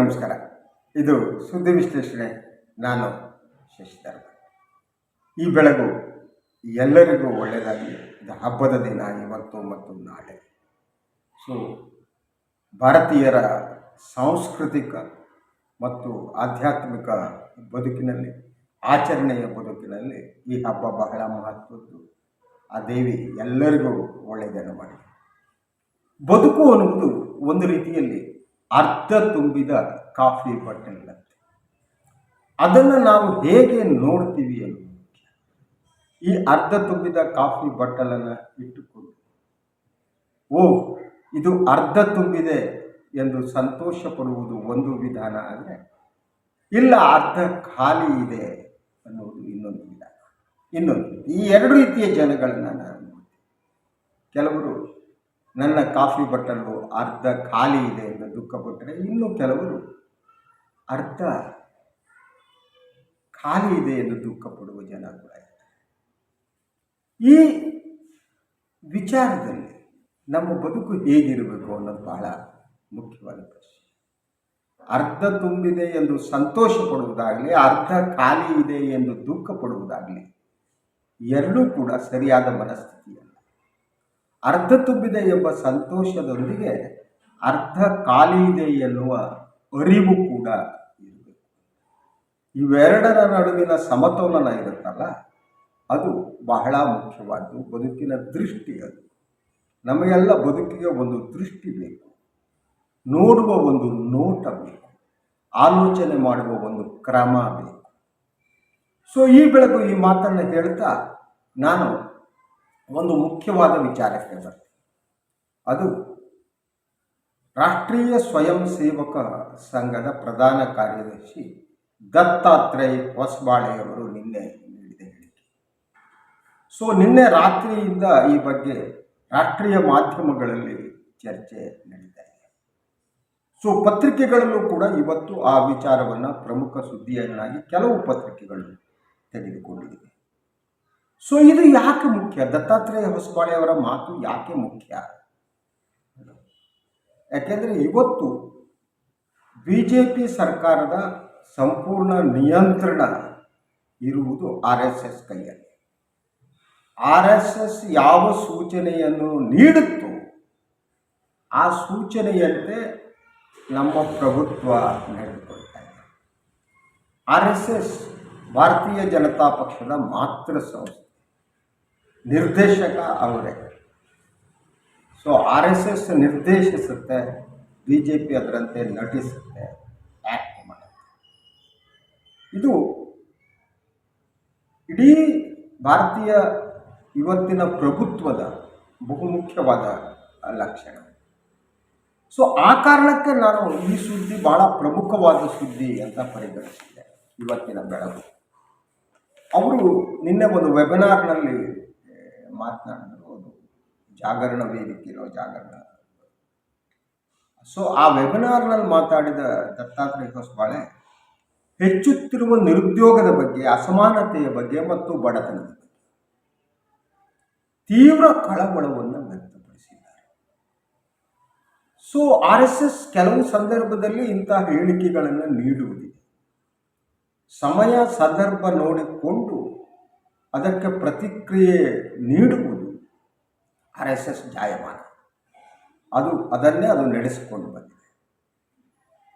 ನಮಸ್ಕಾರ. ಇದು ಸುದ್ದಿ ವಿಶ್ಲೇಷಣೆ. ನಾನು ಶಶಿಧರ್. ಈ ಬೆಳಗು ಎಲ್ಲರಿಗೂ ಒಳ್ಳೆಯದಾಗಿ ಇದು ಹಬ್ಬದ ದಿನ, ಇವತ್ತು ಮತ್ತು ನಾಳೆ. ಸೊ ಭಾರತೀಯರ ಸಾಂಸ್ಕೃತಿಕ ಮತ್ತು ಆಧ್ಯಾತ್ಮಿಕ ಬದುಕಿನಲ್ಲಿ, ಆಚರಣೆಯ ಬದುಕಿನಲ್ಲಿ ಈ ಹಬ್ಬ ಬಹಳ ಮಹತ್ವದ್ದು. ಆ ದೇವಿ ಎಲ್ಲರಿಗೂ ಒಳ್ಳೆಯದನ್ನು ಮಾಡಿ. ಬದುಕು ಅನ್ನುವುದು ಒಂದು ರೀತಿಯಲ್ಲಿ ಅರ್ಧ ತುಂಬಿದ ಕಾಫಿ ಬಟ್ಟೆಗಳಂತೆ. ಅದನ್ನು ನಾವು ಹೇಗೆ ನೋಡ್ತೀವಿ ಅನ್ನೋದು ಈ ಅರ್ಧ ತುಂಬಿದ ಕಾಫಿ ಬಟ್ಟಲನ್ನು ಇಟ್ಟುಕೊಂಡು, ಓ, ಇದು ಅರ್ಧ ತುಂಬಿದೆ ಎಂದು ಸಂತೋಷ ಪಡುವುದು ಒಂದು ವಿಧಾನ ಆದರೆ ಇಲ್ಲ ಅರ್ಧ ಖಾಲಿ ಇದೆ ಅನ್ನೋದು ಇನ್ನೊಂದು ವಿಧಾನ. ಇನ್ನೊಂದು ಈ ಎರಡು ರೀತಿಯ ಜನಗಳನ್ನು ನಾನು ಕೆಲವರು, ನನ್ನ ಕಾಫಿ ಬಟ್ಟಲು ಅರ್ಧ ಖಾಲಿ ಇದೆ ದುಃಖಪಟ್ಟರೆ ಇನ್ನು ಕೆಲವರು ಅರ್ಥ ಖಾಲಿ ಇದೆ ಎಂದು ದುಃಖಪಡುವ ಜನ ಕೂಡ ಈ ವಿಚಾರದಲ್ಲಿ ನಮ್ಮ ಬದುಕು ಹೇಗಿರಬೇಕು ಅನ್ನೋದು ಬಹಳ ಮುಖ್ಯವಾದ ಪ್ರಶ್ನೆ. ಅರ್ಧ ತುಂಬಿದೆ ಎಂದು ಸಂತೋಷ ಪಡುವುದಾಗಲಿ, ಅರ್ಧ ಖಾಲಿ ಇದೆ ಎಂದು ದುಃಖ ಪಡುವುದಾಗಲಿ, ಎರಡೂ ಕೂಡ ಸರಿಯಾದ ಮನಸ್ಥಿತಿಯಲ್ಲ. ಅರ್ಧ ತುಂಬಿದೆ ಎಂಬ ಸಂತೋಷದೊಂದಿಗೆ ಅರ್ಧ ಖಾಲಿ ಇದೆ ಎನ್ನುವ ಅರಿವು ಕೂಡ ಇರಬೇಕು. ಇವೆರಡರ ನಡುವಿನ ಸಮತೋಲನ ಇರುತ್ತಲ್ಲ ಅದು ಬಹಳ ಮುಖ್ಯವಾದ್ದು. ಬದುಕಿನ ದೃಷ್ಟಿ ಅದು. ನಮಗೆಲ್ಲ ಬದುಕಿಗೆ ಒಂದು ದೃಷ್ಟಿ ಬೇಕು. ನೋಡುವ ಒಂದು ನೋಟ ಬೇಕು. ಆಲೋಚನೆ ಮಾಡುವ ಒಂದು ಕ್ರಮ ಬೇಕು. ಸೊ ಈ ಬೆಳಕು ಈ ಮಾತನ್ನು ಹೇಳ್ತಾ ನಾನು ಒಂದು ಮುಖ್ಯವಾದ ವಿಚಾರಕ್ಕೆ ಬರ್ತೀನಿ. ಅದು ರಾಷ್ಟ್ರೀಯ ಸ್ವಯಂ ಸೇವಕ ಸಂಘದ ಪ್ರಧಾನ ಕಾರ್ಯದರ್ಶಿ ದತ್ತಾತ್ರೇಯ ಹೊಸಬಾಳೆಯವರು ನಿನ್ನೆ ನೀಡಿದ ಹೇಳಿಕೆ. ಸೊ ನಿನ್ನೆ ರಾತ್ರಿಯಿಂದ ಈ ಬಗ್ಗೆ ರಾಷ್ಟ್ರೀಯ ಮಾಧ್ಯಮಗಳಲ್ಲಿ ಚರ್ಚೆ ನಡೀತಾ ಇದೆ. ಸೊ ಪತ್ರಿಕೆಗಳಲ್ಲೂ ಕೂಡ ಇವತ್ತು ಆ ವಿಚಾರವನ್ನು ಪ್ರಮುಖ ಸುದ್ದಿಯನ್ನಾಗಿ ಕೆಲವು ಪತ್ರಿಕೆಗಳು ತೆಗೆದುಕೊಂಡಿವೆ. ಸೊ ಇದು ಯಾಕೆ ಮುಖ್ಯ? ದತ್ತಾತ್ರೇಯ ಹೊಸಬಾಳೆ ಅವರ ಮಾತು ಯಾಕೆ ಮುಖ್ಯ? ಯಾಕೆಂದರೆ ಇವತ್ತು ಬಿ ಜೆ ಪಿ ಸರ್ಕಾರದ ಸಂಪೂರ್ಣ ನಿಯಂತ್ರಣ ಇರುವುದು ಆರ್ ಎಸ್ ಎಸ್ ಕೈಯಲ್ಲಿ. ಆರ್ ಎಸ್ ಎಸ್ ಯಾವ ಸೂಚನೆಯನ್ನು ನೀಡುತ್ತೋ ಆ ಸೂಚನೆಯಂತೆ ನಮ್ಮ ಪ್ರಭುತ್ವ ನಡೆದುಕೊಳ್ತಾ ಇದೆ. ಆರ್ ಎಸ್ ಎಸ್ ಭಾರತೀಯ ಜನತಾ ಪಕ್ಷದ ಮಾತೃ ಸಂಸ್ಥೆ ನಿರ್ದೇಶಕ ಅವರೇ. ಸೊ ಆರ್ ಎಸ್ ಎಸ್ ನಿರ್ದೇಶಿಸುತ್ತೆ ಬಿ ಜೆ ಪಿ ಅದರಂತೆ ನಟಿಸುತ್ತೆ. ಆ್ಯಕ್ಟ್ ಮಾಡುತ್ತೆ ಇದು ಇಡೀ ಭಾರತೀಯ ಇವತ್ತಿನ ಪ್ರಭುತ್ವದ ಬಹುಮುಖ್ಯವಾದ ಲಕ್ಷಣ. ಸೊ ಆ ಕಾರಣಕ್ಕೆ ನಾನು ಈ ಸುದ್ದಿ ಬಹಳ ಪ್ರಮುಖವಾದ ಸುದ್ದಿ ಅಂತ ಪರಿಗಣಿಸಿದೆ ಇವತ್ತಿನ ಬೆಳಕು ಅವರು ನಿನ್ನೆ ಒಂದು ವೆಬಿನಾರ್ನಲ್ಲಿ ಮಾತನಾಡಿದರು. ಜಾಗರಣ ವೇದಿಕೆನೋ ಜಾಗರಣ. ಸೊ ಆ ವೆಬಿನಾರ್ನಲ್ಲಿ ಮಾತಾಡಿದ ದತ್ತಾತ್ರೇಯ ಹೊಸಬಾಳೆ ಹೆಚ್ಚುತ್ತಿರುವ ನಿರುದ್ಯೋಗದ ಬಗ್ಗೆ, ಅಸಮಾನತೆಯ ಬಗ್ಗೆ ಮತ್ತು ಬಡತನದ ಬಗ್ಗೆ ತೀವ್ರ ಕಳವಳವನ್ನು ವ್ಯಕ್ತಪಡಿಸಿದ್ದಾರೆ. ಸೊ ಆರ್ ಎಸ್ ಎಸ್ ಕೆಲವು ಸಂದರ್ಭದಲ್ಲಿ ಇಂತಹ ಹೇಳಿಕೆಗಳನ್ನು ನೀಡುವುದಿದೆ ಸಮಯ, ಸಂದರ್ಭ ನೋಡಿಕೊಂಡು ಅದಕ್ಕೆ ಪ್ರತಿಕ್ರಿಯೆ ನೀಡುವುದು ಆರ್ ಎಸ್ ಎಸ್ ಜಾಯಮಾನ. ಅದು ಅದನ್ನೇ ಅದು ನಡೆಸಿಕೊಂಡು ಬಂದಿದೆ.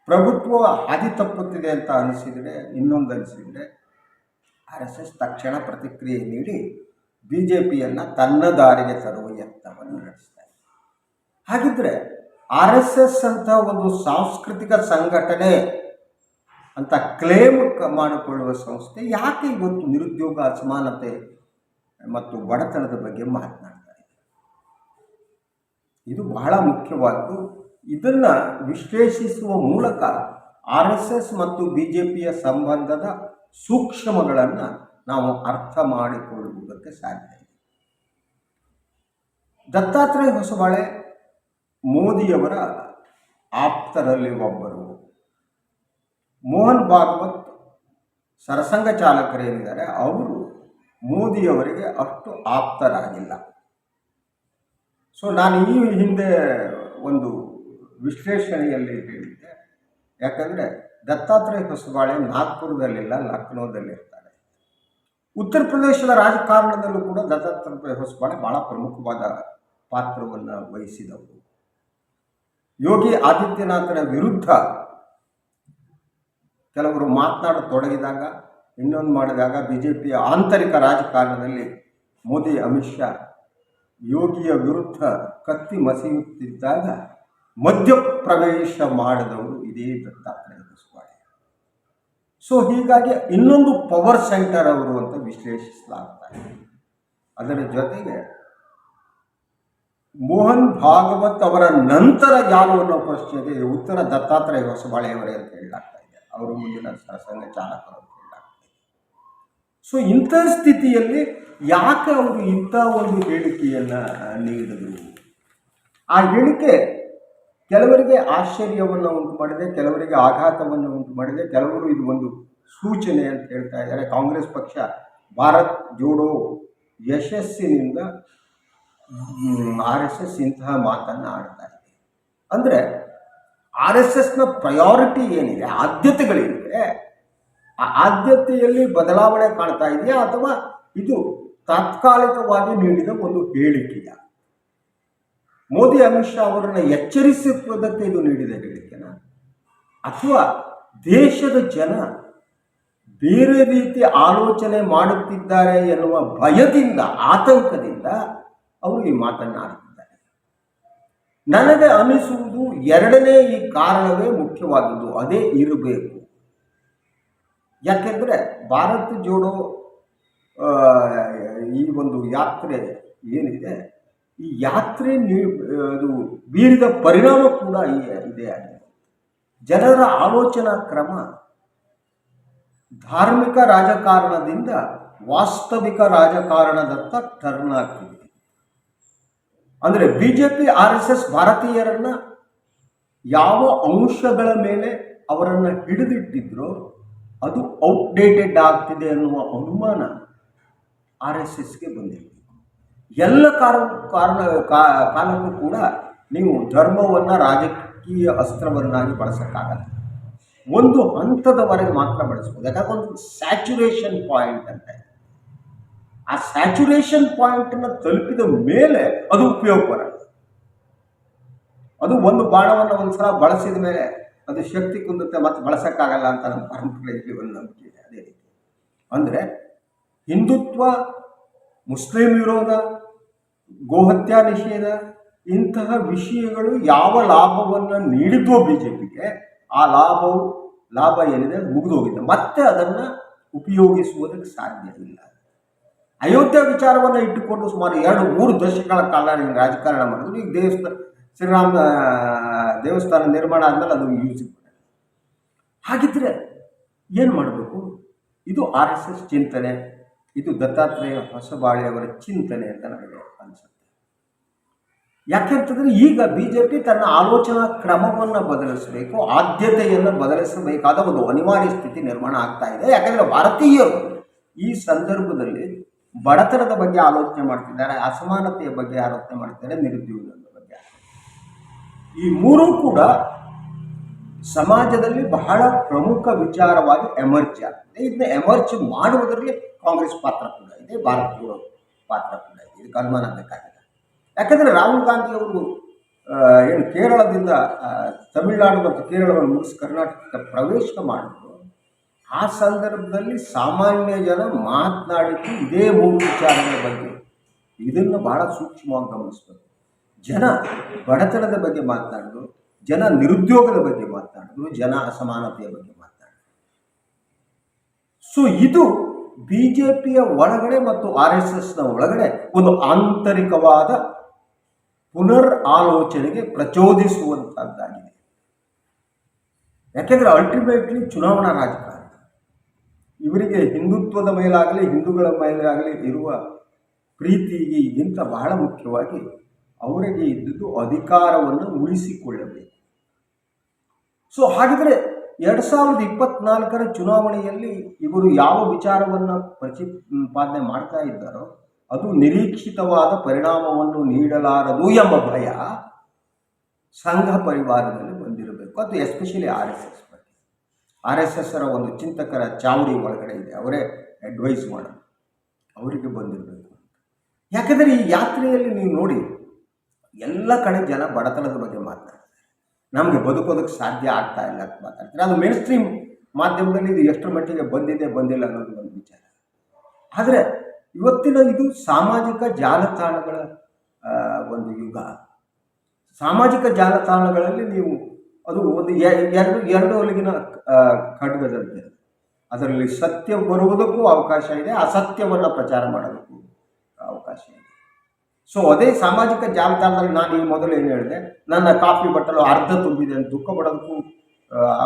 ಪ್ರಭುತ್ವ ಹಾದಿ ತಪ್ಪುತ್ತಿದೆ ಅಂತ ಅನಿಸಿದರೆ, ಇನ್ನೊಂದು ಅನಿಸಿದರೆ ಆರ್ ಎಸ್ ಎಸ್ ತಕ್ಷಣ ಪ್ರತಿಕ್ರಿಯೆ ನೀಡಿ ಬಿ ಜೆ ಪಿಯನ್ನು ತನ್ನ ದಾರಿಗೆ ತರುವ ಯತ್ನವನ್ನು ನಡೆಸ್ತಾ ಇದೆ. ಹಾಗಿದ್ರೆ ಆರ್ ಎಸ್ ಎಸ್ ಅಂತ ಒಂದು ಸಾಂಸ್ಕೃತಿಕ ಸಂಘಟನೆ ಅಂತ ಕ್ಲೇಮ್ ಮಾಡಿಕೊಳ್ಳುವ ಸಂಸ್ಥೆ ಯಾಕೆ ಇವತ್ತು ನಿರುದ್ಯೋಗ ಅಸಮಾನತೆ ಮತ್ತು ಬಡತನದ ಬಗ್ಗೆ ಮಾತನಾಡ್ತಾ ಇದೆ ಬಹಳ ಮುಖ್ಯವಾದ್ದು. ಇದನ್ನು ವಿಶ್ಲೇಷಿಸುವ ಮೂಲಕ ಆರ್ ಎಸ್ ಎಸ್ ಮತ್ತು ಬಿ ಜೆ ಪಿಯ ಸಂಬಂಧದ ಸೂಕ್ಷ್ಮಗಳನ್ನು ನಾವು ಅರ್ಥ ಮಾಡಿಕೊಳ್ಳುವುದಕ್ಕೆ ಸಾಧ್ಯ ಇದೆ. ದತ್ತಾತ್ರೇಯ ಹೊಸಬಾಳೆ ಮೋದಿಯವರ ಆಪ್ತರಲ್ಲಿ ಒಬ್ಬರು. ಮೋಹನ್ ಭಾಗವತ್ ಸರಸಂಘ ಚಾಲಕರೇನಿದ್ದಾರೆ ಅವರು ಮೋದಿಯವರಿಗೆ ಅಷ್ಟು ಆಪ್ತರಾಗಿಲ್ಲ. ಸೊ ನಾನು ಈ ಹಿಂದೆ ಒಂದು ವಿಶ್ಲೇಷಣೆಯಲ್ಲಿ ಹೇಳಿದ್ದೆ. ಯಾಕಂದರೆ ದತ್ತಾತ್ರೇಯ ಹೊಸಬಾಳೆ ನಾಗ್ಪುರದಲ್ಲಿಲ್ಲ ಲಕ್ನೋದಲ್ಲಿರ್ತಾರೆ ಉತ್ತರ ಪ್ರದೇಶದ ರಾಜಕಾರಣದಲ್ಲೂ ಕೂಡ ದತ್ತಾತ್ರೇಯ ಹೊಸಬಾಳೆ ಬಹಳ ಪ್ರಮುಖವಾದ ಪಾತ್ರವನ್ನು ವಹಿಸಿದವರು ಯೋಗಿ ಆದಿತ್ಯನಾಥನ ವಿರುದ್ಧ ಕೆಲವರು ಮಾತನಾಡತೊಡಗಿದಾಗ, ಇನ್ನೊಂದು ಮಾಡಿದಾಗ ಬಿ ಜೆ ಪಿಯ ಆಂತರಿಕ ರಾಜಕಾರಣದಲ್ಲಿ ಮೋದಿ, ಅಮಿತ್ ಶಾ ಯೋಗಿಯ ವಿರುದ್ಧ ಕತ್ತಿ ಮಸಿಯುತ್ತಿದ್ದಾಗ ಮಧ್ಯಪ್ರವೇಶ ಮಾಡಿದವರು ಇದೇ ದತ್ತಾತ್ರೇಯ ಸ್ವಾಮಿ ಸೊ ಹೀಗಾಗಿ ಇನ್ನೊಂದು ಪವರ್ ಸೆಂಟರ್ ಅವರು ಅಂತ ವಿಶ್ಲೇಷಿಸಲಾಗ್ತಾ ಇದೆ. ಅದರ ಜೊತೆಗೆ ಮೋಹನ್ ಭಾಗವತ್ ಅವರ ನಂತರ ಯಾರು ಅನ್ನೋ ಪ್ರಶ್ನೆಗೆ ಉತ್ತರ ದತ್ತಾತ್ರೇಯ ಹೊಸಬಾಳೆಯವರೇ ಅಂತ ಹೇಳಲಾಗ್ತಾ ಇದೆ. ಅವರು ಮುಂದಿನ ಸಂಘ ಚಾಲಕರು. ಸೊ ಇಂಥ ಸ್ಥಿತಿಯಲ್ಲಿ ಯಾಕೆ ಅವರು ಇಂಥ ಒಂದು ಹೇಳಿಕೆಯನ್ನು ನೀಡಿದರು? ಆ ಹೇಳಿಕೆ ಕೆಲವರಿಗೆ ಆಶ್ಚರ್ಯವನ್ನು ಉಂಟು ಮಾಡಿದೆ, ಕೆಲವರಿಗೆ ಆಘಾತವನ್ನು ಉಂಟು ಮಾಡಿದೆ. ಕೆಲವರು ಇದು ಒಂದು ಸೂಚನೆ ಅಂತ ಹೇಳ್ತಾ ಇದ್ದಾರೆ. ಕಾಂಗ್ರೆಸ್ ಪಕ್ಷ ಭಾರತ್ ಜೋಡೋ ಯಶಸ್ಸಿನಿಂದ ಆರ್ ಎಸ್ ಎಸ್ ಇಂತಹ ಮಾತನ್ನು ಆಡ್ತಾ ಇದೆ. ಅಂದರೆ ಆರ್ ಎಸ್ ಎಸ್ನ ಪ್ರಯಾರಿಟಿ ಏನಿದೆ? ಆದ್ಯತೆಗಳೇನಿದೆ ಆದ್ಯತೆಯಲ್ಲಿ ಬದಲಾವಣೆ ಕಾಣ್ತಾ ಇದೆಯಾ ಅಥವಾ ಇದು ತಾತ್ಕಾಲಿಕವಾಗಿ ನೀಡಿದ ಒಂದು ಹೇಳಿಕೆಯ? ಮೋದಿ, ಅಮಿತ್ ಶಾ ಅವರನ್ನು ಎಚ್ಚರಿಸುವುದಕ್ಕೆ ಇದು ನೀಡಿದ ಹೇಳಿಕೆನ? ಅಥವಾ ದೇಶದ ಜನ ಬೇರೆ ರೀತಿ ಆಲೋಚನೆ ಮಾಡುತ್ತಿದ್ದಾರೆ ಎನ್ನುವ ಭಯದಿಂದ, ಆತಂಕದಿಂದ ಅವರು ಈ ಮಾತನ್ನು ಆಡುತ್ತಿದ್ದಾರೆ ನನಗೆ ಅನಿಸುವುದು ಎರಡನೇ ಈ ಕಾರಣವೇ ಮುಖ್ಯವಾದದ್ದು ಅದೇ ಇರಬೇಕು. ಯಾಕೆಂದರೆ ಭಾರತ್ ಜೋಡೋ ಈ ಒಂದು ಯಾತ್ರೆ ಏನಿದೆ, ಈ ಯಾತ್ರೆ ನೀ, ಅದು ಬೀರಿದ ಪರಿಣಾಮ ಕೂಡ ಇದೇ ಆಗಿದೆ. ಜನರ ಆಲೋಚನಾ ಕ್ರಮ ಧಾರ್ಮಿಕ ರಾಜಕಾರಣದಿಂದ ವಾಸ್ತವಿಕ ರಾಜಕಾರಣದತ್ತ ಟರ್ನ್ ಆಗ್ತಿದೆ. ಅಂದರೆ B J P R S S ಭಾರತೀಯರನ್ನ ಯಾವ ಅಂಶಗಳ ಮೇಲೆ ಅವರನ್ನು ಹಿಡಿದಿಟ್ಟಿದ್ರೋ ಅದು ಔಟ್ಡೇಟೆಡ್ ಆಗ್ತಿದೆ ಅನ್ನುವ ಅನುಮಾನ ಆರ್ ಎಸ್ ಎಸ್ಗೆ ಬಂದಿರಬೇಕು ಎಲ್ಲ ಕಾರಣ ಕಾರಣ ಕಾಲಕ್ಕೂ ಕೂಡ ನೀವು ಧರ್ಮವನ್ನು ರಾಜಕೀಯ ಅಸ್ತ್ರವನ್ನಾಗಿ ಬಳಸೋಕ್ಕಾಗಲ್ಲ. ಒಂದು ಹಂತದವರೆಗೆ ಮಾತ್ರ ಬಳಸ್ಬೋದು. ಯಾಕಂದ್ರೆ ಒಂದು ಸ್ಯಾಚುರೇಷನ್ ಪಾಯಿಂಟ್ ಅಂತ. ಆ ಸ್ಯಾಚುರೇಷನ್ ಪಾಯಿಂಟನ್ನು ತಲುಪಿದ ಮೇಲೆ ಅದು ಉಪಯೋಗ ಬರಲ್ಲ ಅದು ಒಂದು ಬಾಣವನ್ನು ಒಂದ್ಸಲ ಬಳಸಿದ ಮೇಲೆ ಅದು ಶಕ್ತಿ ಕುಂದುತ್ತೆ ಮತ್ತೆ ಬಳಸೋಕ್ಕಾಗಲ್ಲ ಅಂತ ನಮ್ಮ ಪರಂಪರೆಯಲ್ಲಿ ಒಂದು ನಂಬಿಕೆ ಇದೆ. ಅದೇ ರೀತಿ. ಅಂದರೆ ಹಿಂದುತ್ವ, ಮುಸ್ಲಿಂ ವಿರೋಧ, ಗೋಹತ್ಯಾ ನಿಷೇಧ ಇಂತಹ ವಿಷಯಗಳು ಯಾವ ಲಾಭವನ್ನು ನೀಡಿದ್ವೋ ಬಿ ಜೆ ಆ ಲಾಭವು, ಲಾಭ ಏನಿದೆ ಮುಗಿದೋಗಿದೆ ಮತ್ತೆ ಅದನ್ನು ಉಪಯೋಗಿಸುವುದಕ್ಕೆ ಸಾಧ್ಯ ಇಲ್ಲ. ಅಯೋಧ್ಯೆ ವಿಚಾರವನ್ನು ಇಟ್ಟುಕೊಂಡು ಸುಮಾರು ಎರಡು, ಮೂರು ದಶಕಗಳ ಕಾಲ ನೀವು ರಾಜಕಾರಣ ಮಾಡಿದ್ರು. ಈಗ ದೇವಸ್ಥಾನ ಶ್ರೀರಾಮ ದೇವಸ್ಥಾನ ನಿರ್ಮಾಣ ಆದಮೇಲೆ ಅದು ಯೂಸ್ ಹಾಗಿದ್ರೆ ಏನು ಮಾಡಬೇಕು? ಇದು ಆರ್ ಎಸ್ ಎಸ್ ಚಿಂತನೆ, ಇದು ದತ್ತಾತ್ರೇಯ ಹೊಸಬಾಳೆಯವರ ಚಿಂತನೆ ಅಂತ ನನಗೆ ಅನಿಸುತ್ತೆ. ಯಾಕೆಂತಂದರೆ ಈಗ ಬಿ ಜೆ ಪಿ ತನ್ನ ಆಲೋಚನಾ ಕ್ರಮವನ್ನು ಬದಲಿಸಬೇಕು, ಆದ್ಯತೆಯನ್ನು ಬದಲಿಸಬೇಕಾದ ಒಂದು ಅನಿವಾರ್ಯ ಸ್ಥಿತಿ ನಿರ್ಮಾಣ ಆಗ್ತಾ ಇದೆ. ಯಾಕಂದರೆ ಭಾರತೀಯರು ಈ ಸಂದರ್ಭದಲ್ಲಿ ಬಡತನದ ಬಗ್ಗೆ ಆಲೋಚನೆ ಮಾಡ್ತಿದ್ದಾರೆ, ಅಸಮಾನತೆಯ ಬಗ್ಗೆ ಆಲೋಚನೆ ಮಾಡ್ತಿದ್ದಾರೆ ನಿರುದ್ಯೋಗ ಈ ಮೂರೂ ಕೂಡ ಸಮಾಜದಲ್ಲಿ ಬಹಳ ಪ್ರಮುಖ ವಿಚಾರವಾಗಿ ಎಮರ್ಜ್ ಆಗ್ತದೆ. ಇದನ್ನ ಎಮರ್ಜ್ ಮಾಡುವುದರಲ್ಲಿ ಕಾಂಗ್ರೆಸ್ ಪಾತ್ರ ಕೂಡ ಇದೆ, ಭಾರತ ಪಾತ್ರ ಕೂಡ ಇದೆ. ಇದಕ್ಕೆ ಅನುಮಾನ ಬೇಕಾಗಿಲ್ಲ ಯಾಕಂದರೆ ರಾಹುಲ್ ಗಾಂಧಿ ಅವರು ಏನು ಕೇರಳದಿಂದ ತಮಿಳುನಾಡು ಮತ್ತು ಕೇರಳವನ್ನು ಮುಗಿಸಿ ಕರ್ನಾಟಕಕ್ಕೆ ಪ್ರವೇಶ ಮಾಡಿದ್ರು. ಆ ಸಂದರ್ಭದಲ್ಲಿ ಸಾಮಾನ್ಯ ಜನ ಮಾತನಾಡಿದ್ದು ಇದೇ ಮೂರು ವಿಚಾರಗಳ ಬಗ್ಗೆ. ಇದನ್ನು ಬಹಳ ಸೂಕ್ಷ್ಮವಾಗಿ ಗಮನಿಸಬೇಕು. ಜನ ಬಡತನದ ಬಗ್ಗೆ ಮಾತನಾಡಿದ್ರು ಜನ ನಿರುದ್ಯೋಗದ ಬಗ್ಗೆ ಮಾತನಾಡಿದ್ರು ಜನ ಅಸಮಾನತೆಯ ಬಗ್ಗೆ ಮಾತನಾಡಿದ್ರು ಸೊ ಇದು ಬಿ ಜೆ ಪಿಯ ಒಳಗಡೆ ಮತ್ತು ಆರ್ ಎಸ್ ಎಸ್ನ ಒಳಗಡೆ ಒಂದು ಆಂತರಿಕವಾದ ಪುನರ್ ಆಲೋಚನೆಗೆ ಪ್ರಚೋದಿಸುವಂತಹದ್ದಾಗಿದೆ. ಯಾಕೆಂದರೆ ಅಲ್ಟಿಮೇಟ್ಲಿ ಚುನಾವಣಾ ರಾಜಕಾರಣ. ಇವರಿಗೆ ಹಿಂದುತ್ವದ ಮೇಲಾಗಲಿ, ಹಿಂದೂಗಳ ಮೇಲಾಗಲಿ ಇರುವ ಪ್ರೀತಿಗಿಂತ ಬಹಳ ಮುಖ್ಯವಾಗಿ ಅವರಿಗೆ ಇದ್ದದ್ದು ಅಧಿಕಾರವನ್ನು ಉಳಿಸಿಕೊಳ್ಳಬೇಕು. ಸೊ ಹಾಗಿದ್ರೆ ಎರಡು ಸಾವಿರದ ಇಪ್ಪತ್ನಾಲ್ಕರ ಚುನಾವಣೆಯಲ್ಲಿ ಇವರು ಯಾವ ವಿಚಾರವನ್ನು ಪ್ರತಿಪಾದನೆ ಮಾಡ್ತಾ ಇದ್ದಾರೋ ಅದು ನಿರೀಕ್ಷಿತವಾದ ಪರಿಣಾಮವನ್ನು ನೀಡಲಾರದು ಎಂಬ ಭಯ ಸಂಘ ಪರಿವಾರದಲ್ಲಿ ಬಂದಿರಬೇಕು. ಅದು especially R S S R S ಎಸ್ಸರ ಒಂದು ಚಿಂತಕರ ಚಾವಡಿ ಒಳಗಡೆ ಇದೆ. ಅವರೇ ಅಡ್ವೈಸ್ ಮಾಡೋದು. ಅವರಿಗೆ ಬಂದಿರಬೇಕು ಯಾಕಂದರೆ ಈ ಯಾತ್ರೆಯಲ್ಲಿ ನೀವು ನೋಡಿ ಎಲ್ಲ ಕಡೆ ಜನ ಬಡತನದ ಬಗ್ಗೆ ಮಾತಾಡ್ತಾರೆ. ನಮಗೆ ಬದುಕೋದಕ್ಕೆ ಸಾಧ್ಯ ಆಗ್ತಾ ಇಲ್ಲ ಅಂತ ಮಾತಾಡ್ತಾರೆ. ಅದು ಮೇನ್ ಸ್ಟ್ರೀಮ್ ಮಾಧ್ಯಮದಲ್ಲಿ ಇದು ಎಷ್ಟರ ಮಟ್ಟಿಗೆ ಬಂದಿದೆ, ಬಂದಿಲ್ಲ ಅನ್ನೋದು ಒಂದು ವಿಚಾರ. ಆದರೆ ಇವತ್ತಿನ ಇದು ಸಾಮಾಜಿಕ ಜಾಲತಾಣಗಳ ಒಂದು ಯುಗ. ಸಾಮಾಜಿಕ ಜಾಲತಾಣಗಳಲ್ಲಿ ನೀವು ಅದು ಒಂದು ಎರಡು ಎರಡು ಒಳಗಿನ ಖಡ್ಗದಂತೆ. ಅದರಲ್ಲಿ ಸತ್ಯ ಬರುವುದಕ್ಕೂ ಅವಕಾಶ ಇದೆ, ಅಸತ್ಯವನ್ನು ಪ್ರಚಾರ ಮಾಡೋದಕ್ಕೂ ಅವಕಾಶ ಇದೆ. ಸೊ ಅದೇ ಸಾಮಾಜಿಕ ಜಾಲತಾಣದಲ್ಲಿ ನಾನು ಈ ಮೊದಲು ಏನು ಹೇಳಿದೆ, ನನ್ನ ಕಾಫಿ ಬಟ್ಟಲು ಅರ್ಧ ತುಂಬಿದೆ ಅಂತ ದುಃಖ ಪಡೋದಕ್ಕೂ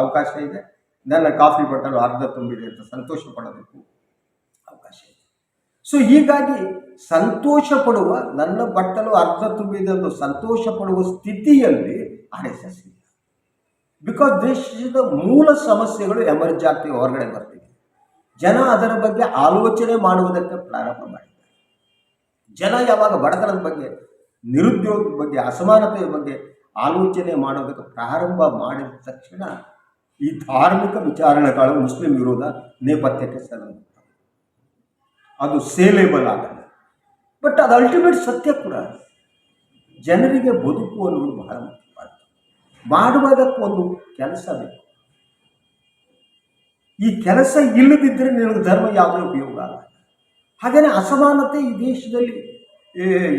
ಅವಕಾಶ ಇದೆ. ನನ್ನ ಕಾಫಿ ಬಟ್ಟಲು ಅರ್ಧ ತುಂಬಿದೆ ಅಂತ ಸಂತೋಷ ಪಡೋದಕ್ಕೂ ಅವಕಾಶ ಇದೆ. ಸೊ ಹೀಗಾಗಿ ಸಂತೋಷ ಪಡುವ, ನನ್ನ ಬಟ್ಟಲು ಅರ್ಧ ತುಂಬಿದೆ ಅಂತ ಸಂತೋಷ ಪಡುವ ಸ್ಥಿತಿಯಲ್ಲಿ ಆರ್ ಎಸ್ ಎಸ್ ಇಲ್ಲ ಬಿಕಾಸ್ ದೇಶದ ಮೂಲ ಸಮಸ್ಯೆಗಳು ಎಮರ್ಜ್ ಹೊರಗಡೆ ಬರ್ತಿವೆ ಜನ ಅದರ ಬಗ್ಗೆ ಆಲೋಚನೆ ಮಾಡುವುದಕ್ಕೆ ಪ್ರಾರಂಭ ಮಾಡಿದ್ದಾರೆ ಜನ ಯಾವಾಗ ಬಡತನದ ಬಗ್ಗೆ, ನಿರುದ್ಯೋಗದ ಬಗ್ಗೆ, ಅಸಮಾನತೆಯ ಬಗ್ಗೆ ಆಲೋಚನೆ ಮಾಡೋದಕ್ಕೆ ಪ್ರಾರಂಭ ಮಾಡಿದ ತಕ್ಷಣ ಈ ಧಾರ್ಮಿಕ ವಿಚಾರಣೆಗಳು ಮುಸ್ಲಿಂ ವಿರೋಧ ನೇಪಥ್ಯಕ್ಕೆ ಸೆಳೆದು. ಅದು ಸೇಲೇಬಲ್ ಆಗಲ್ಲ. ಬಟ್ ಅದು ಅಲ್ಟಿಮೇಟ್ ಸತ್ಯ ಕೂಡ. ಜನರಿಗೆ ಬದುಕು ಅನ್ನೋದು ಬಹಳ ಮುಖ್ಯವಾದ ಮಾಡುವುದಕ್ಕೊಂದು ಕೆಲಸ ಬೇಕು. ಈ ಕೆಲಸ ಇಲ್ಲದಿದ್ದರೆ ನಿನಗೆ ಧರ್ಮ ಯಾವುದೇ ಉಪಯೋಗ ಆಗಲ್ಲ. ಹಾಗೆಯೇ ಅಸಮಾನತೆ ಈ ದೇಶದಲ್ಲಿ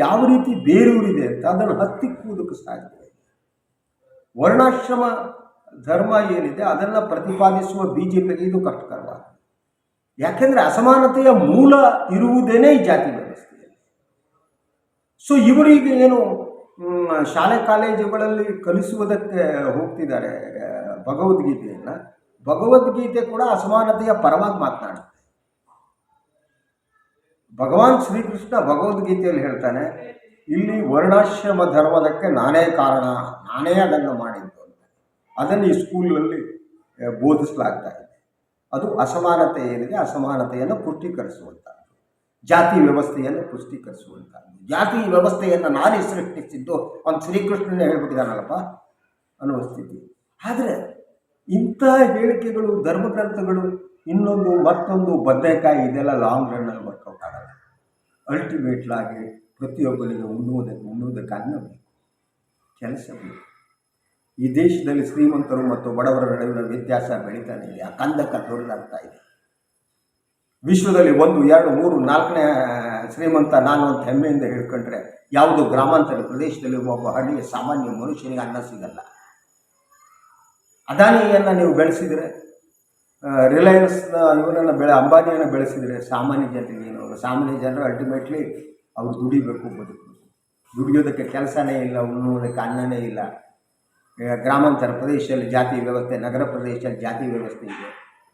ಯಾವ ರೀತಿ ಬೇರೂರಿದೆ ಅಂತ ಅದನ್ನು ಹತ್ತಿಕ್ಕುವುದಕ್ಕೆ ಸಾಧ್ಯ. ವರ್ಣಾಶ್ರಮ ಧರ್ಮ ಏನಿದೆ ಅದನ್ನು ಪ್ರತಿಪಾದಿಸುವ ಬಿ ಜೆ ಪಿಗೆ ಇದು ಕಷ್ಟಕರವಾದ ಯಾಕೆಂದರೆ ಅಸಮಾನತೆಯ ಮೂಲ ಇರುವುದೇನೇ ಈ ಜಾತಿ ವ್ಯವಸ್ಥೆಯಲ್ಲಿ. ಸೊ ಇವರಿಗೆ ಏನು ಶಾಲೆ ಕಾಲೇಜುಗಳಲ್ಲಿ ಕಲಿಸುವುದಕ್ಕೆ ಹೋಗ್ತಿದ್ದಾರೆ, ಭಗವದ್ಗೀತೆಯನ್ನು. ಭಗವದ್ಗೀತೆ ಕೂಡ ಅಸಮಾನತೆಯ ಪರವಾಗಿ ಮಾತನಾಡುತ್ತೆ. ಭಗವಾನ್ ಶ್ರೀಕೃಷ್ಣ ಭಗವದ್ಗೀತೆಯಲ್ಲಿ ಹೇಳ್ತಾನೆ, ಇಲ್ಲಿ ವರ್ಣಾಶ್ರಮ ಧರ್ಮದಕ್ಕೆ ನಾನೇ ಕಾರಣ, ನಾನೇ ಅದನ್ನು ಮಾಡಿದ್ದು ಅಂತ. ಅದನ್ನು ಈ ಸ್ಕೂಲಲ್ಲಿ ಬೋಧಿಸಲಾಗ್ತಾ ಇದೆ. ಅದು ಅಸಮಾನತೆ ಏನಿದೆ, ಅಸಮಾನತೆಯನ್ನು ಪುಷ್ಟೀಕರಿಸುವಂಥದ್ದು ಜಾತಿ ವ್ಯವಸ್ಥೆಯನ್ನು ಪುಷ್ಟೀಕರಿಸುವಂಥದ್ದು ಜಾತಿ ವ್ಯವಸ್ಥೆಯನ್ನು ನಾನೇ ಸೃಷ್ಟಿಸಿದ್ದು ಒಂದು ಶ್ರೀಕೃಷ್ಣನೇ ಹೇಳ್ಬಿಟ್ಟಿದ್ದಾನಲ್ಲಪ್ಪ, ಅನ್ನುವ ಸ್ಥಿತಿ. ಆದರೆ ಇಂಥ ಹೇಳಿಕೆಗಳು, ಧರ್ಮಗ್ರಂಥಗಳು ಇನ್ನೊಂದು ಮತ್ತೊಂದು ಬದನೆಕಾಯಿ ಇದೆಲ್ಲ ಲಾಂಗ್ ರನ್ನಲ್ಲಿ ವರ್ಕೌಟ್ ಆಗಲ್ಲ. ಅಲ್ಟಿಮೇಟ್ಲಾಗಿ ಪ್ರತಿಯೊಬ್ಬರಿಗೆ ಉಣ್ಣುವುದಕ್ಕೆ ಉಣ್ಣುವುದಕ್ಕೆ ಅನ್ನ ಬೇಕು. ಕೆಲಸ ಬೇಕು. ಈ ದೇಶದಲ್ಲಿ ಶ್ರೀಮಂತರು ಮತ್ತು ಬಡವರ ನಡುವಿನ ವ್ಯತ್ಯಾಸ ಬೆಳೀತಾ ಇದೆ ಆ ಕಂದಕ ದೊಡ್ಡದಾಗ್ತಾ ಇದೆ. ವಿಶ್ವದಲ್ಲಿ ಒಂದು, ಎರಡು, ಮೂರು, ನಾಲ್ಕನೇ ಶ್ರೀಮಂತ ನಾನು ಅಂತ ಹೆಮ್ಮೆಯಿಂದ ಹೇಳ್ಕೊಂಡ್ರೆ ಯಾವುದು ಗ್ರಾಮಾಂತರ ಪ್ರದೇಶದಲ್ಲಿ ಒಬ್ಬ ಹಳ್ಳಿಯ ಸಾಮಾನ್ಯ ಮನುಷ್ಯನಿಗೆ ಅನ್ನ ಸಿಗಲ್ಲ. ಅದಾನಿಯನ್ನು ನೀವು ಬೆಳೆಸಿದರೆ ರಿಲಯನ್ಸ್ನ ಇವರನ್ನು ಬೆಳೆ, ಅಂಬಾನಿಯನ್ನು ಬೆಳೆಸಿದರೆ ಸಾಮಾನ್ಯ ಜನರಿಗೆ ಏನು ಸಾಮಾನ್ಯ ಜನರು ಅಲ್ಟಿಮೇಟ್ಲಿ ಅವ್ರು ದುಡಿಬೇಕು ಬದುಕು ದುಡಿಯೋದಕ್ಕೆ ಕೆಲಸನೇ ಇಲ್ಲ, ಉಣ್ಣುವುದಕ್ಕೆ ಅನ್ನನೇ ಇಲ್ಲ. ಗ್ರಾಮಾಂತರ ಪ್ರದೇಶದಲ್ಲಿ ಜಾತಿ ವ್ಯವಸ್ಥೆ, ನಗರ ಪ್ರದೇಶದಲ್ಲಿ ಜಾತಿ ವ್ಯವಸ್ಥೆ ಇದೆ.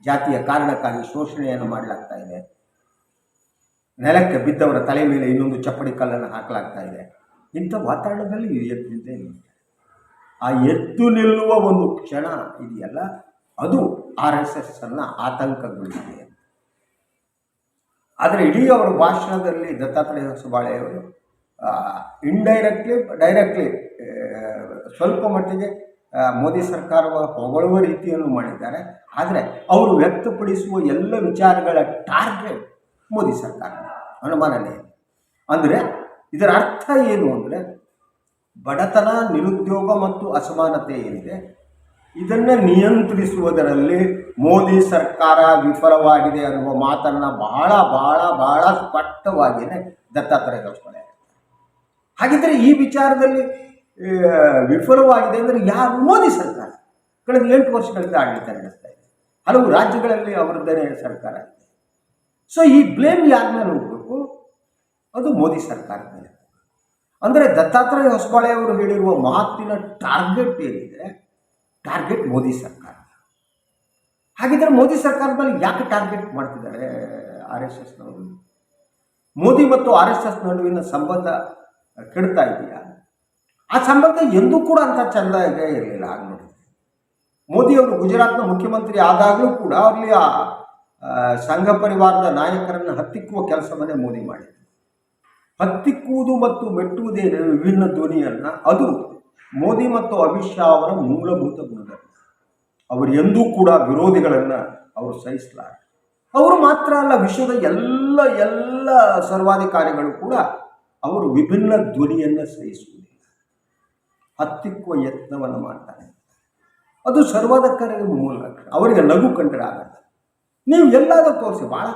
ಜಾತಿಯ ಕಾರಣಕ್ಕಾಗಿ ಶೋಷಣೆಯನ್ನು ಮಾಡಲಾಗ್ತಾ ಇದೆ. ನೆಲಕ್ಕೆ ಬಿದ್ದವರ ತಲೆ ಮೇಲೆ ಇನ್ನೊಂದು ಚಪ್ಪಡಿ ಕಲ್ಲನ್ನು ಹಾಕಲಾಗ್ತಾ ಇದೆ. ಇಂಥ ವಾತಾವರಣದಲ್ಲಿ ಇದು ಎದ್ದು ನಿಂತೇ ಆ ಎದ್ದು ನಿಲ್ಲುವ ಒಂದು ಕ್ಷಣ ಇದೆಯಲ್ಲ. ಅದು ಆರ್ ಎಸ್ ಎಸ್ ಅನ್ನು ಆತಂಕಗೊಳಿಸಿದೆ. ಆದರೆ ಇಡೀ ಅವರ ಭಾಷಣದಲ್ಲಿ ದತ್ತಾತ್ರೇಯ ಸುಬಾಳೆಯವರು ಇಂಡೈರೆಕ್ಟ್ಲಿ ಡೈರೆಕ್ಟ್ಲಿ ಸ್ವಲ್ಪ ಮಟ್ಟಿಗೆ ಮೋದಿ ಸರ್ಕಾರವ ಹೊಗಳುವ ರೀತಿಯನ್ನು ಮಾಡಿದ್ದಾರೆ. ಆದರೆ ಅವರು ವ್ಯಕ್ತಪಡಿಸುವ ಎಲ್ಲ ವಿಚಾರಗಳ ಟಾರ್ಗೆಟ್ ಮೋದಿ ಸರ್ಕಾರ. ಅನುಮಾನನೇ. ಅಂದರೆ ಇದರ ಅರ್ಥ ಏನು ಅಂದರೆ ಬಡತನ ನಿರುದ್ಯೋಗ ಮತ್ತು ಅಸಮಾನತೆ ಏನಿದೆ ಇದನ್ನು ನಿಯಂತ್ರಿಸುವುದರಲ್ಲಿ ಮೋದಿ ಸರ್ಕಾರ ವಿಫಲವಾಗಿದೆ ಅನ್ನುವ ಮಾತನ್ನು ಬಹಳ ಬಹಳ ಬಹಳ ಸ್ಪಷ್ಟವಾಗಿಯೇ ದತ್ತಾತ್ರೇಯ ಹೊಸಬಾಳೆ ಹಾಗಿದ್ದರೆ ಈ ವಿಚಾರದಲ್ಲಿ ವಿಫಲವಾಗಿದೆ ಅಂದರೆ ಯಾರು? ಮೋದಿ ಸರ್ಕಾರ. ಕಳೆದ ಎಂಟು ವರ್ಷಗಳಿಂದ ಆಡಳಿತ ನಡೆಸ್ತಾ ಇದೆ. ಹಲವು ರಾಜ್ಯಗಳಲ್ಲಿ ಅವರದ್ದೇ ಸರ್ಕಾರ ಇದೆ. ಸೊ ಈ ಬ್ಲೇಮ್ ಯಾರ ಮೇಲೆ ಹೋಗಬೇಕು? ಅದು ಮೋದಿ ಸರ್ಕಾರದ ಮೇಲೆ ಅಂದರೆ ದತ್ತಾತ್ರೇಯ ಹೊಸಬಾಳೆ ಅವರು ಹೇಳಿರುವ ಮಾತಿನ ಟಾರ್ಗೆಟ್ ಏನಿದೆ? ಟಾರ್ಗೆಟ್ ಮೋದಿ ಸರ್ಕಾರ. ಹಾಗಿದ್ರೆ ಮೋದಿ ಸರ್ಕಾರದಲ್ಲಿ ಯಾಕೆ ಟಾರ್ಗೆಟ್ ಮಾಡ್ತಿದ್ದಾರೆ ಆರ್ ಎಸ್ ಎಸ್ನವರು? ಮೋದಿ ಮತ್ತು ಆರ್ ಎಸ್ ಎಸ್ ನಡುವಿನ ಸಂಬಂಧ ಕೆಡ್ತಾ ಇದೆಯಾ? ಆ ಸಂಬಂಧ ಎಂದೂ ಕೂಡ ಅಂತ ಇದೆ ಇರಲಿಲ್ಲ ಆಗ ನೋಡಿ ಮೋದಿಯವರು ಗುಜರಾತ್ನ ಮುಖ್ಯಮಂತ್ರಿ ಆದಾಗಲೂ ಕೂಡ ಅಲ್ಲಿ ಆ ಆ, ಸಂಘ ಪರಿವಾರದ ನಾಯಕರನ್ನು ಹತ್ತಿಕ್ಕುವ ಕೆಲಸವನ್ನೇ ಮೋದಿ ಮಾಡಿದರು. ಹತ್ತಿಕ್ಕುವುದು ಮತ್ತು ಮೆಟ್ಟುವುದೇ ವಿಭಿನ್ನ ಧ್ವನಿಯನ್ನು ಅದು ಮೋದಿ ಮತ್ತು ಅಮಿತ್ ಶಾ ಅವರ ಮೂಲಭೂತ ಗುಣಧರ್ಮ. ಅವರು ಎಂದೂ ಕೂಡ ವಿರೋಧಿಗಳನ್ನು ಅವರು ಸಹಿಸಲಾರ ಅವರು ಮಾತ್ರ ಅಲ್ಲ, ವಿಶ್ವದ ಎಲ್ಲ ಎಲ್ಲ ಸರ್ವಾಧಿಕಾರಿಗಳು ಕೂಡ ಅವರು ವಿಭಿನ್ನ ಧ್ವನಿಯನ್ನು ಸಹಿಸುವುದಿಲ್ಲ. ಹತ್ತಿಕ್ಕುವ ಯತ್ನವನ್ನು ಮಾಡ್ತಾರೆ. ಅದು ಸರ್ವಾಧಿಕಾರಿಗಳ ಮೂಲ ಅವರಿಗೆ ನಗು ಕಂಡ್ರೆ ಆಗಲ್ಲ. ನೀವು ಎಲ್ಲಾದರೂ ತೋರಿಸಿ ಭಾಳ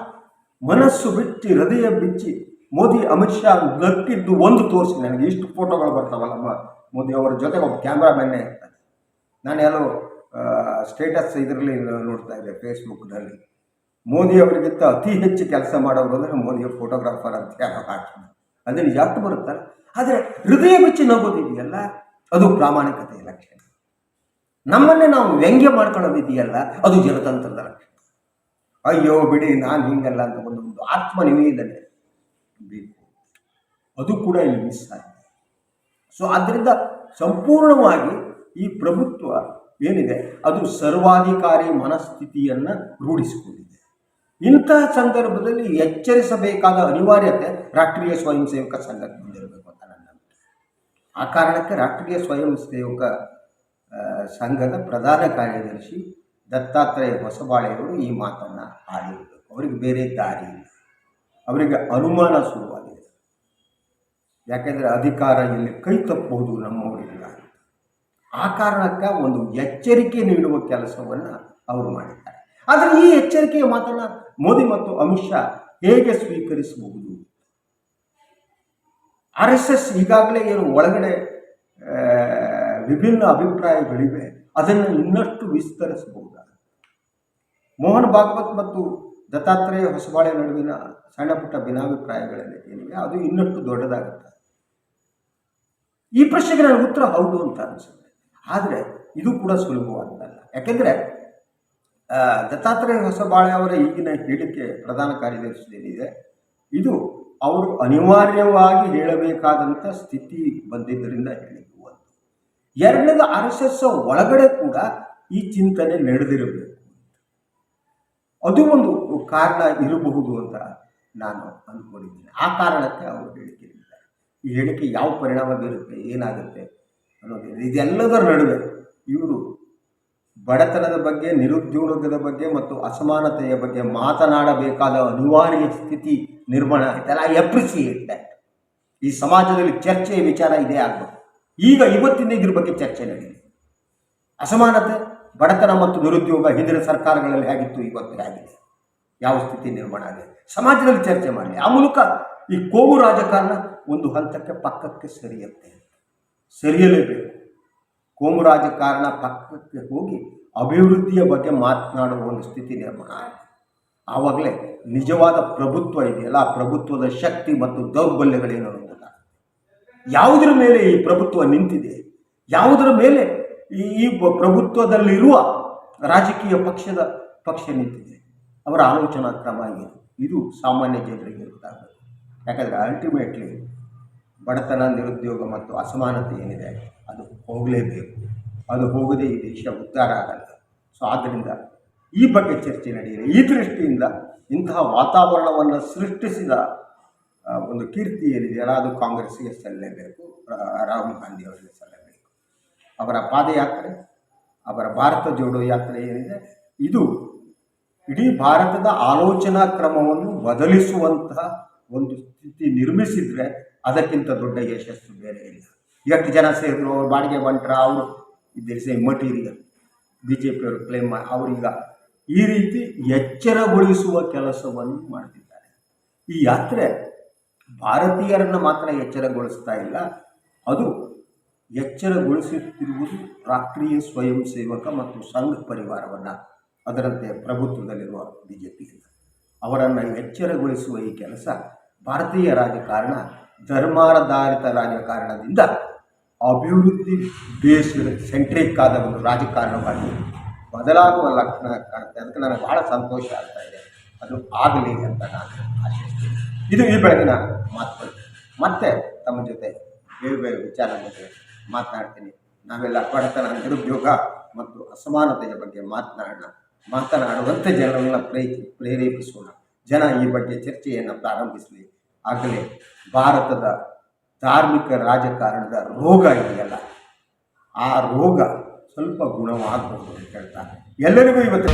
ಮನಸ್ಸು ಬಿಚ್ಚಿ, ಹೃದಯ ಬಿಚ್ಚಿ ಮೋದಿ, ಅಮಿತ್ ಶಾ ನಕ್ಕಿದ್ದು ಒಂದು ತೋರಿಸಿ, ನನಗೆ ಇಷ್ಟು ಫೋಟೋಗಳು ಬರ್ತಾವಲ್ಲ ಮೋದಿ ಅವರ ಜೊತೆ ಒಬ್ಬ ಕ್ಯಾಮ್ರಾಮನ್ನೇ ಇರ್ತಾನೆ ನಾನು ಎಲ್ಲೋ ಸ್ಟೇಟಸ್ ಇದರಲ್ಲಿ ನೋಡ್ತಾ ಇದ್ದೆ ಫೇಸ್ಬುಕ್ನಲ್ಲಿ ಮೋದಿ ಅವರಿಗಿಂತ ಅತಿ ಹೆಚ್ಚು ಕೆಲಸ ಮಾಡೋರು ಅಂದರೆ ಮೋದಿಯ ಫೋಟೋಗ್ರಾಫರ್ ಅಂತ ಯಾರೋ ಹಾಕಿದ ಅಂದರೆ ಅಷ್ಟು ಬರುತ್ತಲ್ಲ ಆದರೆ ಹೃದಯ ಬಿಚ್ಚಿ ನಗೋದಿದೆಯಲ್ಲ, ಅದು ಪ್ರಾಮಾಣಿಕತೆಯ ಲಕ್ಷಣ. ನಮ್ಮನ್ನೇ ನಾವು ವ್ಯಂಗ್ಯ ಮಾಡ್ಕೊಳ್ಳೋದಿದೆಯಲ್ಲ, ಅದು ಜನತಂತ್ರದ ಲಕ್ಷಣ. ಅಯ್ಯೋ ಬಿಡಿ, ನಾನು ಹಿಂಗಲ್ಲ ಅಂತ ಒಂದು ಒಂದು ಆತ್ಮ ನಿವೇದನೆ ಬೇಕು. ಅದು ಕೂಡ ಇಲ್ಲಿ ಮಿಸ್ ಆಗಿದೆ. ಸೊ ಆದ್ದರಿಂದ ಸಂಪೂರ್ಣವಾಗಿ ಈ ಪ್ರಭುತ್ವ ಏನಿದೆ, ಅದು ಸರ್ವಾಧಿಕಾರಿ ಮನಸ್ಥಿತಿಯನ್ನು ರೂಢಿಸಿಕೊಂಡಿದೆ. ಇಂತಹ ಸಂದರ್ಭದಲ್ಲಿ ಎಚ್ಚರಿಸಬೇಕಾದ ಅನಿವಾರ್ಯತೆ ರಾಷ್ಟ್ರೀಯ ಸ್ವಯಂ ಸೇವಕ ಸಂಘಕ್ಕೆ ಬಂದಿರಬೇಕು ಅಂತ ನನ್ನ ಆ ಕಾರಣಕ್ಕೆ ರಾಷ್ಟ್ರೀಯ ಸ್ವಯಂ ಸೇವಕ ಸಂಘದ ಪ್ರಧಾನ ಕಾರ್ಯದರ್ಶಿ ದತ್ತಾತ್ರೇಯ ಹೊಸಬಾಳೆಯವರು ಈ ಮಾತನ್ನು ಆಡಿರಬೇಕು ಅವರಿಗೆ ಬೇರೆ ದಾರಿ ಇಲ್ಲ. ಅವರಿಗೆ ಅನುಮಾನ ಶುರುವಾಗಿದೆ. ಯಾಕೆಂದರೆ ಅಧಿಕಾರ ಇಲ್ಲಿ ಕೈ ತಪ್ಪಬಹುದು ನಮ್ಮವರಿಲ್ಲ. ಆ ಕಾರಣಕ್ಕೆ ಒಂದು ಎಚ್ಚರಿಕೆ ನೀಡುವ ಕೆಲಸವನ್ನು ಅವರು ಮಾಡಿದ್ದಾರೆ. ಆದರೆ ಈ ಎಚ್ಚರಿಕೆಯ ಮಾತನ್ನು ಮೋದಿ ಮತ್ತು ಅಮಿತ್ ಶಾ ಹೇಗೆ ಸ್ವೀಕರಿಸಬಹುದು? ಆರ್ ಎಸ್ ಎಸ್ ಈಗಾಗಲೇ ಏನು ಒಳಗಡೆ ವಿಭಿನ್ನ ಅಭಿಪ್ರಾಯಗಳಿವೆ. ಅದನ್ನು ಇನ್ನಷ್ಟು ವಿಸ್ತರಿಸಬಹುದು? ಮೋಹನ್ ಭಾಗವತ್ ಮತ್ತು ದತ್ತಾತ್ರೇಯ ಹೊಸಬಾಳೆ ನಡುವಿನ ಸಣ್ಣ ಪುಟ್ಟ ಭಿನ್ನಾಭಿಪ್ರಾಯಗಳಲ್ಲಿ ಏನಿವೆ ಅದು ಇನ್ನಷ್ಟು ದೊಡ್ಡದಾಗುತ್ತೆ? ಈ ಪ್ರಶ್ನೆಗೆ ನನಗೆ ಉತ್ತರ ಹೌದು ಅಂತ ಅನಿಸುತ್ತೆ. ಆದರೆ ಇದು ಕೂಡ ಸುಲಭವಾದದ್ದಲ್ಲ. ಯಾಕೆಂದರೆ ದತ್ತಾತ್ರೇಯ ಹೊಸಬಾಳೆ ಅವರ ಈಗಿನ ಹೇಳಿಕೆ ಪ್ರಧಾನ ಕಾರ್ಯದರ್ಶಿ ಏನಿದೆ ಇದು ಅವರು ಅನಿವಾರ್ಯವಾಗಿ ಹೇಳಬೇಕಾದಂಥ ಸ್ಥಿತಿ ಬಂದಿದ್ದರಿಂದ ಹೇಳಿದ್ದು ಒಂದು. ಎರಡನೇದು ಆರ್ ಎಸ್ ಎಸ್ ಒಳಗಡೆ ಕೂಡ ಈ ಚಿಂತನೆ ನಡೆದಿರಬೇಕು. ಅದು ಒಂದು ಕಾರಣ ಇರಬಹುದು ಅಂತ ನಾನು ಅಂದ್ಕೊಂಡಿದ್ದೀನಿ. ಆ ಕಾರಣಕ್ಕೆ ಅವರು ಹೇಳಿಕೆ ನೀಡಿದ್ದಾರೆ ಈ ಹೇಳಿಕೆ ಯಾವ ಪರಿಣಾಮ ಬೀರುತ್ತೆ, ಏನಾಗುತ್ತೆ ಅನ್ನೋದು ಇದೆಲ್ಲದರ ನಡುವೆ ಇವರು ಬಡತನದ ಬಗ್ಗೆ, ನಿರುದ್ಯೋಗದ ಬಗ್ಗೆ ಮತ್ತು ಅಸಮಾನತೆಯ ಬಗ್ಗೆ ಮಾತನಾಡಬೇಕಾದ ಅನಿವಾರ್ಯ ಸ್ಥಿತಿ ನಿರ್ಮಾಣ ಆಯ್ತಲ್ಲ ಐ ಅಪ್ರಿಸಿಯೇಟ್ ದಟ್ ಈ ಸಮಾಜದಲ್ಲಿ ಚರ್ಚೆಯ ವಿಚಾರ ಇದೇ ಆಗಬೇಕು. ಈಗ ಇವತ್ತಿನ ಇದ್ರ ಬಗ್ಗೆ ಚರ್ಚೆ ನಡೆಯಿದೆ ಅಸಮಾನತೆ, ಬಡತನ ಮತ್ತು ನಿರುದ್ಯೋಗ ಹಿಂದಿನ ಸರ್ಕಾರಗಳಲ್ಲಿ ಹೇಗಿತ್ತು ಇವತ್ತು ಹೇಗಿದೆ ಯಾವ ಸ್ಥಿತಿ ನಿರ್ಮಾಣ ಆಗಿದೆ? ಸಮಾಜದಲ್ಲಿ ಚರ್ಚೆ ಮಾಡಲಿ. ಆ ಮೂಲಕ ಈ ಕೋವು ರಾಜಕಾರಣ ಒಂದು ಹಂತಕ್ಕೆ ಪಕ್ಕಕ್ಕೆ ಸರಿಯುತ್ತೆ ಸರಿಯಲೇಬೇಕು. ಕೋಮು ರಾಜಕಾರಣ ಪಕ್ಕಕ್ಕೆ ಹೋಗಿ ಅಭಿವೃದ್ಧಿಯ ಬಗ್ಗೆ ಮಾತನಾಡುವ ಒಂದು ಸ್ಥಿತಿ ನಿರ್ಮಾಣ ಆವಾಗಲೇ ನಿಜವಾದ ಪ್ರಭುತ್ವ ಇದೆಯಲ್ಲ ಪ್ರಭುತ್ವದ ಶಕ್ತಿ ಮತ್ತು ದೌರ್ಬಲ್ಯಗಳೇನು ಅನ್ನೋದು ಗೊತ್ತಾಗುತ್ತೆ. ಯಾವುದರ ಮೇಲೆ ಈ ಪ್ರಭುತ್ವ ನಿಂತಿದೆ? ಯಾವುದರ ಮೇಲೆ ಈ ಈ ಪ್ರಭುತ್ವದಲ್ಲಿರುವ ರಾಜಕೀಯ ಪಕ್ಷದ ಪಕ್ಷ ನಿಂತಿದೆ? ಅವರ ಆಲೋಚನಾ ಕ್ರಮ ಏನು? ಇದು ಸಾಮಾನ್ಯ ಜನರಿಗೆ ಗೊತ್ತಾಗಬೇಕು. ಯಾಕಂದರೆ ಅಲ್ಟಿಮೇಟ್ಲಿ ಬಡತನ, ನಿರುದ್ಯೋಗ ಮತ್ತು ಅಸಮಾನತೆ ಏನಿದೆ, ಅದು ಹೋಗಲೇಬೇಕು. ಅದು ಹೋಗದೆ ಈ ದೇಶ ಉದ್ಧಾರ ಆಗಲ್ಲ. ಸೊ ಆದ್ದರಿಂದ ಈ ಬಗ್ಗೆ ಚರ್ಚೆ ನಡೆಯಲಿ. ಈ ದೃಷ್ಟಿಯಿಂದ ಇಂತಹ ವಾತಾವರಣವನ್ನು ಸೃಷ್ಟಿಸಿದ ಒಂದು ಕೀರ್ತಿ ಏನಿದೆಯಲ್ಲ ಅದು ಕಾಂಗ್ರೆಸ್ಗೆ ಸಲ್ಲಲೇಬೇಕು ರಾಹುಲ್ ಗಾಂಧಿ ಅವರಿಗೆ ಸಲ್ಲಬೇಕು. ಅವರ ಪಾದಯಾತ್ರೆ, ಅವರ ಭಾರತ ಜೋಡೋ ಯಾತ್ರೆ ಏನಿದೆ, ಇದು ಇಡೀ ಭಾರತದ ಆಲೋಚನಾ ಕ್ರಮವನ್ನು ಬದಲಿಸುವಂತಹ ಒಂದು ಸ್ಥಿತಿ ನಿರ್ಮಿಸಿದ್ರೆ ಅದಕ್ಕಿಂತ ದೊಡ್ಡ ಯಶಸ್ಸು ಬೇರೆ ಇಲ್ಲ. ಎಷ್ಟು ಜನ ಸೇರಿದ್ರು ಅವ್ರು ಬಾಡಿಗೆ ಬಂಟ್ರ, ಅವರು this a material B J ಪಿಯವರು ಕ್ಲೇಮ್ ಮಾಡಿ ಅವರೀಗ ಈ ರೀತಿ ಎಚ್ಚರಗೊಳಿಸುವ ಕೆಲಸವನ್ನು ಮಾಡ್ತಿದ್ದಾರೆ. ಈ ಯಾತ್ರೆ ಭಾರತೀಯರನ್ನು ಮಾತ್ರ ಎಚ್ಚರಗೊಳಿಸ್ತಾ ಇಲ್ಲ. ಅದು ಎಚ್ಚರಗೊಳಿಸುತ್ತಿರುವುದು ರಾಷ್ಟ್ರೀಯ ಸ್ವಯಂ ಸೇವಕ ಮತ್ತು ಸಂಘ ಪರಿವಾರವನ್ನು, ಅದರಂತೆ ಪ್ರಭುತ್ವದಲ್ಲಿರುವ ಬಿ ಜೆ ಪಿಯಿಂದ ಅವರನ್ನು ಎಚ್ಚರಗೊಳಿಸುವ ಈ ಕೆಲಸ ಭಾರತೀಯ ರಾಜಕಾರಣ ಧರ್ಮಾಧಾರಿತ ರಾಜಕಾರಣದಿಂದ ಅಭಿವೃದ್ಧಿ ಬೇಸ್ಡ್ ಸೆಂಟ್ರಿಕ್ ಆದ ಒಂದು ರಾಜಕಾರಣವಾಗಿ ಬದಲಾಗುವ ಲಕ್ಷಣ ಕಾಣುತ್ತೆ ಅದಕ್ಕೆ ನನಗೆ ಬಹಳ ಸಂತೋಷ ಆಗ್ತಾ ಇದೆ. ಅದು ಆಗಲಿ ಅಂತ ನಾನು ಆಶಿಸ್ತೀನಿ. ಇದು ಈ ಬೆಳಗಿನ ಮಾತು ಮತ್ತೆ ತಮ್ಮ ಜೊತೆ ಬೇರೆ ಬೇರೆ ವಿಚಾರ ಬಗ್ಗೆ ಮಾತನಾಡ್ತೀನಿ. ನಾವೆಲ್ಲ ಬಡತನ ನಿರುದ್ಯೋಗ ಮತ್ತು ಅಸಮಾನತೆಯ ಬಗ್ಗೆ ಮಾತನಾಡೋಣ. ಮಾತನಾಡುವಂತೆ ಜನರನ್ನ ಪ್ರೇರಿ ಪ್ರೇರೇಪಿಸೋಣ. ಜನ ಈ ಬಗ್ಗೆ ಚರ್ಚೆಯನ್ನು ಪ್ರಾರಂಭಿಸಲಿ. ಆಗಲೇ ಭಾರತದ ಧಾರ್ಮಿಕ ರಾಜಕಾರಣದ ರೋಗ ಇದೆಯಲ್ಲ ಆ ರೋಗ ಸ್ವಲ್ಪ ಗುಣವಾಗಬಹುದು ಅಂತ ಹೇಳ್ತಾರೆ. ಎಲ್ಲರಿಗೂ ಇವತ್ತು